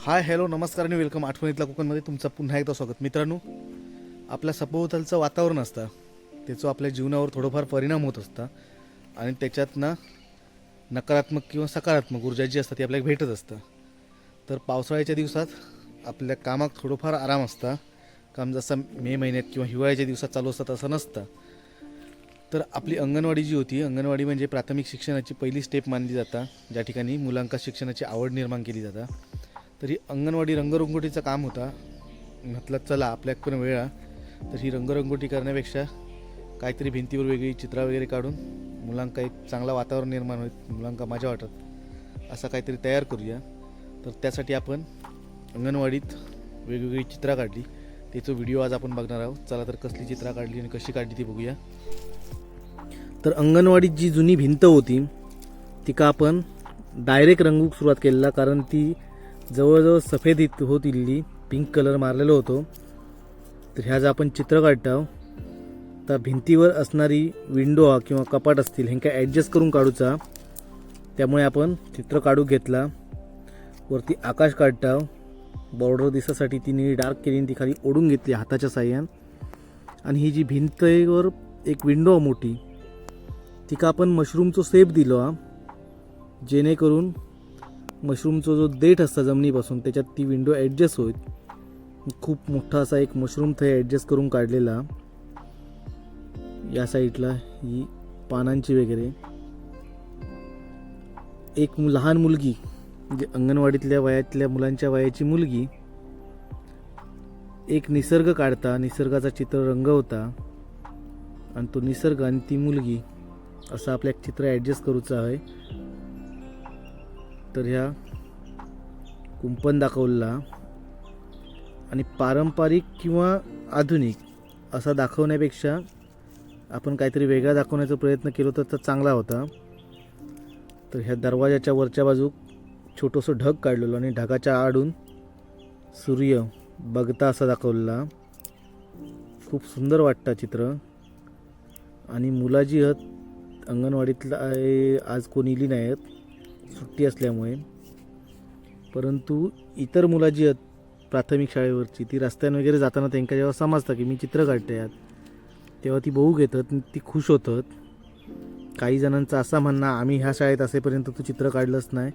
Hi hello नमस्कार आणि welcome आठवणीतल्या कोकणमध्ये. तुमचं पुन्हा एकदा स्वागत. मित्रांनो आपल्या सभोवतालचं वातावरण असतं. त्याचं आपल्या जीवनावर थोडंफार परिणाम होत असतं. आणि त्याच्यात ना नकारात्मक किंवा सकारात्मक ऊर्जा जी असतात ती आपल्याला भेटत असतं. तर पावसाळ्याच्या दिवसात आपल्या कामात थोडंफार आराम असता. काम जसं मे महिन्यात किंवा हिवाळ्याच्या दिवसात चालू असतं तसं नसतं. तर आपली अंगणवाडी जी होती अंगणवाडी म्हणजे प्राथमिक शिक्षणाची पहिली स्टेप मानली जाता. ज्या ठिकाणी मुलांका शिक्षणाची आवड निर्माण केली जाता. तर ही अंगणवाडी रंगरंगोटीचं काम होता. म्हटलं चला आपल्यात पण वेळ तर ही रंगरंगोटी करण्यापेक्षा काहीतरी भिंतीवर वेगळी चित्रा वगैरे काढून मुलांका एक चांगला वातावरण निर्माण होईल मुलांका मजा वाटत असा काहीतरी तयार करूया. तर त्यासाठी आपण अंगणवाडीत वेगवेगळी चित्रा काढली. त्याचं व्हिडिओ आज आपण बघणार आहोत. चला तर कसली चित्रा काढली आणि कशी काढली ती बघूया. तर अंगणवाडीत जी जुनी भिंत होती तिका आपण डायरेक्ट रंगूक सुरुवात केलेला कारण ती जवळजवळ सफेद इत- होत इल्ली पिंक कलर मारलेलो होतो. तर ह्या जर आपण चित्र काढतो तर भिंतीवर असणारी विंडो किंवा कपाट असतील ह्यांका ॲडजस्ट करून काढूचा. त्यामुळे आपण चित्र काढू घेतला. वरती आकाश काढता बॉर्डर दिसासाठी ती निळी डार्क केली आणि ती खाली ओढून घेतली हाताच्या साह्यान. आणि ही जी भिंतवर एक विंडो आहे मोठी तिका आपण मशरूमचं सेप दिलो हा. जेणेकरून मशरूमचा जो देठ असता जमिनीपासून त्याच्यात ती विंडो ॲडजस्ट होईल. खूप मोठा असा एक मशरूम थंय ॲडजस्ट करून काढलेला. या साईडला ही पानांची वगैरे. एक लहान मुलगी म्हणजे अंगणवाडीतल्या वयातल्या मुलांच्या वयाची मुलगी एक निसर्ग काढता निसर्गाचा चित्र रंगवता आणि तो निसर्ग आणि ती मुलगी असं आपल्या चित्र ॲडजस्ट करूचं आहे. तर ह्या कुंपण दाखवलेला आणि पारंपरिक किंवा आधुनिक असा दाखवण्यापेक्षा आपण काहीतरी वेगळा दाखवण्याचा प्रयत्न केलो तर तो चांगला होता. तर ह्या दरवाजाच्या वरच्या बाजूक छोटंसं ढग काढलेलं आणि ढगाच्या आडून सूर्य बघता असा दाखवलेला. खूप सुंदर वाटतं चित्र. आणि मुलाजी हत आहेत अंगणवाडीतला आज कोणी इली नाही आहेत सुट्टी असल्यामुळे. परंतु इतर मुलं जी आहेत प्राथमिक शाळेवरची ती रस्त्यान वगैरे जाताना त्यांना जेव्हा समजतं की मी चित्र काढते यात तेव्हा ती बहू घेतात ती खुश होतात. काही जणांचं असं म्हणणं आम्ही ह्या शाळेत असेपर्यंत तू चित्र काढलंच नाही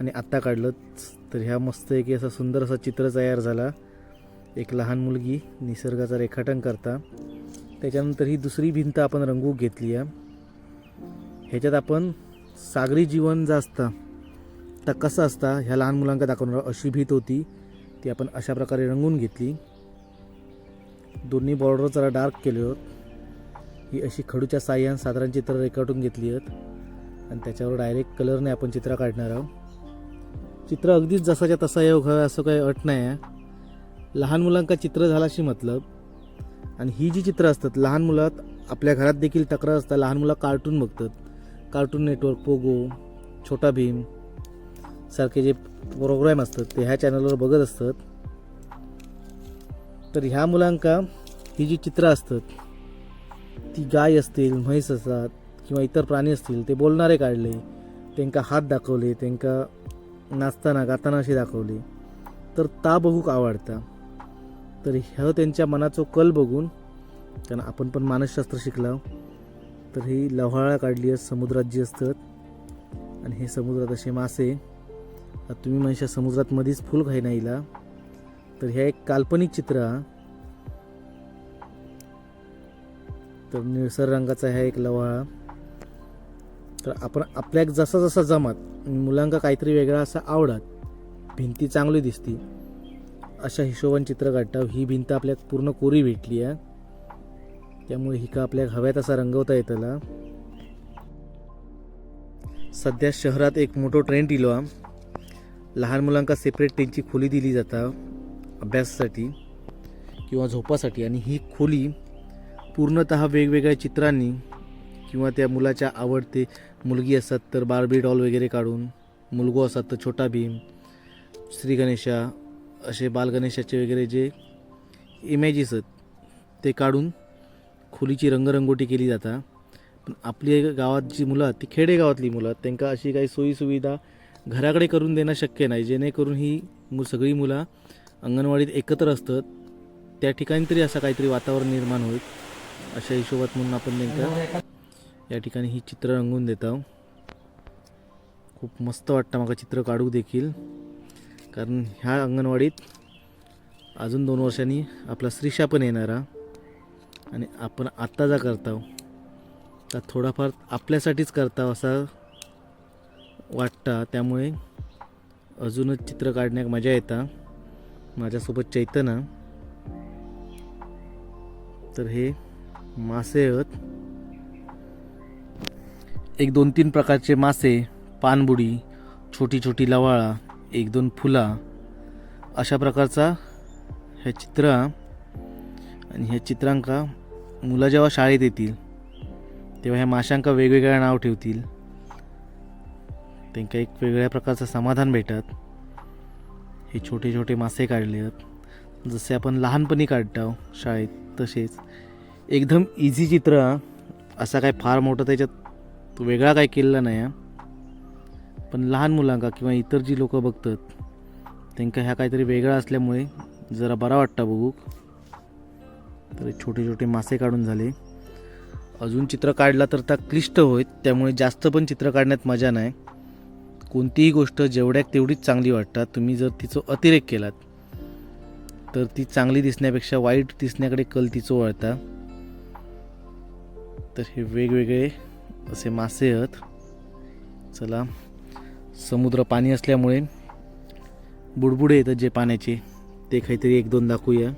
आणि आत्ता काढलंच. तर ह्या मस्त एक असा सुंदर असा चित्र तयार झाला. एक लहान मुलगी निसर्गाचं रेखाटन करता. त्याच्यानंतर ही दुसरी भिंत आपण रंगूक घेतली आहे. ह्याच्यात आपण सागरी जीवन जे असतं तर कसं असतं ह्या लहान मुलांका दाखवणार अशी भीत होती ती आपण अशा प्रकारे रंगून घेतली. दोन्ही बॉर्डर जरा डार्क केले होत. ही अशी खडूच्या साह्यान साधारण चित्र रेखाटून घेतली आहेत आणि त्याच्यावर डायरेक्ट कलरने आपण चित्र काढणार आहोत. चित्र अगदीच जसाच्या तसा येऊ हवं असं काही अट नाही आहे. लहान मुलांका चित्र झालाशी मतलब. आणि ही जी चित्रं असतात लहान मुलात आपल्या घरात देखील तक्रार असतात लहान मुलं कार्टून बघतात. कार्टून नेटवर्क पोगो छोटा भीम सारखे जे प्रोग्राम असतात ते ह्या चॅनलवर बघत असतात. तर ह्या मुलांका ही जी चित्रं असतात ती गाय असतील म्हैस असतात किंवा इतर प्राणी असतील ते बोलणारे काढले त्यांका हात दाखवले त्यांका नाचताना गाताना अशी दाखवले. तर ता बघूक आवडता. तर ह्या त्यांच्या मनाचो कल बघून कारण आपण पण मानसशास्त्र शिकला तर ही लव्हाळा काढली आहे समुद्रात जी असतात. आणि हे समुद्रात असे मासे तुम्ही म्हणशा समुद्रात मध्येच फुल खाई नाहीला तर ह्या एक काल्पनिक चित्र हा. तर निळसर रंगाचा ह्या एक लव्हाळा. तर आपण आपल्याक जसा जसा जमत मुलांका काहीतरी वेगळा असा आवडत भिंती चांगली दिसती अशा हिशोबाने चित्र काढता. ही भिंत आपल्याक पूर्ण कोरी भेटली आहे. त्यामुळे ही का आपल्याक तसा रंगवता येतला? सध्या शहरात एक मोठो ट्रेंड इलो लहान मुलांका सेपरेट त्यांची खोली दिली जाता अभ्यासासाठी किंवा झोपासाठी. आणि ही खोली पूर्णत वेगवेगळ्या चित्रांनी किंवा त्या मुलाच्या आवडते मुलगी असतात तर बार्बी डॉल वगैरे काढून मुलगो असतात तर छोटा भीम श्री गणेशा असे बालगणेशाचे वगैरे जे इमेजेस आहेत ते काढून खोलीची रंगरंगोटी केली जाता. पण आपली गावात जी मुलं आहेत ती खेडेगावातली मुलं आहेत त्यांना अशी काही सोयीसुविधा घराकडे करून देणं शक्य नाही. जेणेकरून ही मु सगळी मुलं अंगणवाडीत एकत्र असतात. त्या ठिकाणी तरी असं काहीतरी वातावरण निर्माण होईल अशा हिशोबात म्हणून आपण त्यांना या ठिकाणी ही चित्र रंगवून देत आहोत. खूप मस्त वाटतं मला चित्र काढू देखील. कारण ह्या अंगणवाडीत अजून दोन वर्षांनी आपला श्रीशा पण येणारा आणि आपण आत्ता जा करताव तर थोडाफार आपल्यासाठीच करताव असा वाटता. त्यामुळे अजूनच चित्र काढण्यात मजा येता. माझ्यासोबत चैतन्य. तर हे मासे आहेत. एक दोन तीन प्रकारचे मासे पानबुडी छोटी छोटी लवाळा एक दोन फुला. अशा प्रकारचा हे चित्र आणि ह्या चित्रांका मुलं जेव्हा शाळेत येतील तेव्हा ह्या माशांका वेगवेगळ्या नाव ठेवतील. त्यांना एक वेगळ्या प्रकारचं समाधान भेटत. हे छोटे छोटे मासे काढले आहेत जसे आपण लहानपणी काढतो शाळेत तसेच एकदम इझी चित्र असा काय फार मोठं त्याच्यात वेगळा काय केलेला नाही. हा. पण लहान मुलांका किंवा इतर जी लोकं बघतात त्यांना ह्या काहीतरी वेगळा असल्यामुळे जरा बरा वाटतं बघूक. तर छोटे छोटे मासे काढून झाले. अजून चित्र काढला तर त्या क्लिष्ट होईल त्यामुळे जास्त पण चित्र काढण्यात मजा नाही. कोणतीही गोष्ट जेवढ्या तेवढीच चांगली वाटतात तुम्ही जर तिचं अतिरेक केलात तर ती चांगली दिसण्यापेक्षा वाईट दिसण्याकडे कल तिचं वळता. तर हे वेगवेगळे असे मासे आहेत. चला समुद्र पाणी असल्यामुळे बुडबुडे येतात जे पाण्याचे. ते काहीतरी एक दोन दाखवूया.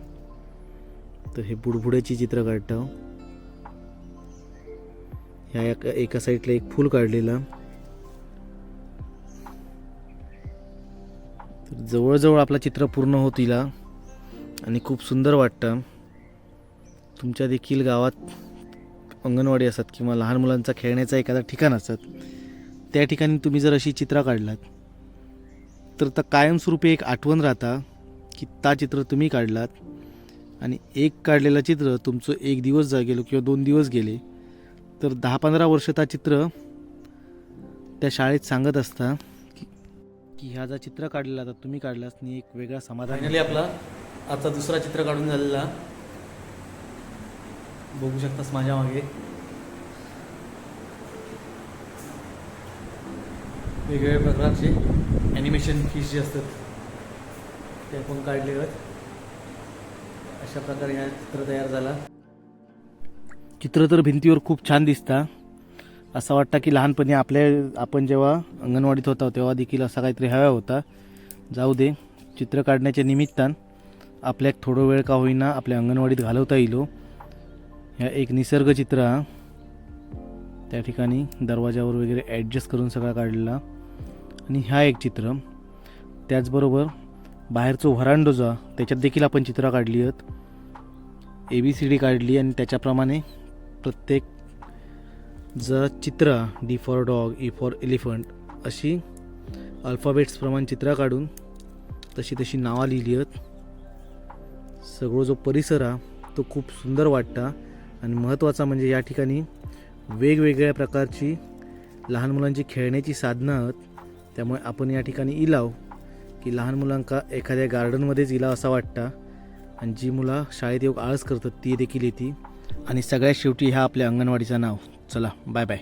तर हे बुडबुड्याची चित्र काढतो हो. ह्या एका एका साईडला एक फूल काढलेलं. तर जवळजवळ आपला चित्र पूर्ण होतील आणि खूप सुंदर वाटतं. तुमच्या देखील गावात अंगणवाडी असतात किंवा लहान मुलांचा खेळण्याचा एखादा ठिकाण असतात. त्या ठिकाणी तुम्ही जर अशी चित्रं काढलात तर त्या कायमस्वरूपी एक आठवण राहता की ता चित्र तुम्ही काढलात. आणि एक काढलेलं चित्र तुमचं एक दिवस जा गेलो किंवा दोन दिवस गेले तर दहा पंधरा वर्ष त्या चित्र त्या शाळेत सांगत असता की की ह्या जा चित्र काढलेला आता तुम्ही काढलास मी एक वेगळा समाधान आपला आता दुसरा चित्र काढून झालेला. बघू शकतास माझ्या मागे. वेगवेगळ्या प्रकारचे ॲनिमेशन फिश जे असतात ते आपण काढले आहेत. अशा प्रकारे हा चित्र तयार झाला. चित्र तर भिंतीवर खूप छान दिसता. असं वाटतं की लहानपणी आपल्या आपण जेव्हा अंगणवाडीत होता तेव्हा देखील असा काहीतरी हवा होता. जाऊ दे चित्र काढण्याच्या निमित्तान आपल्याक थोडं वेळ का होईना आपल्या अंगणवाडीत घालवता येईलो हो. ह्या एक निसर्ग चित्र हा. त्या ठिकाणी दरवाजावर वगैरे ॲडजस्ट करून सगळा काढलेला. आणि ह्या एक चित्र. त्याचबरोबर बाहेरचं व्हरांडो जो हा, त्याच्यात देखील आपण चित्र काढली आहेत. ए बी सी डी काढली आणि त्याच्याप्रमाणे प्रत्येक ज चित्र D for dog E for elephant अशी अल्फाबेट्सप्रमाणे चित्र काढून तशी तशी नावं लिहिली आहेत. सगळं जो परिसर हा तो खूप सुंदर वाटता. आणि महत्त्वाचा म्हणजे या ठिकाणी वेगवेगळ्या प्रकारची लहान मुलांची खेळण्याची साधनं आहेत. त्यामुळे आपण या ठिकाणी इलाव की लहान मुलांका एखाद्या गार्डनमध्येच इलाव असा वाटता. आणि जी मुलं शाळेत येऊ आळस करतात ती देखील येते आणि सगळ्यात शेवटी ह्या आपल्या अंगणवाडीचं नाव. चला बाय बाय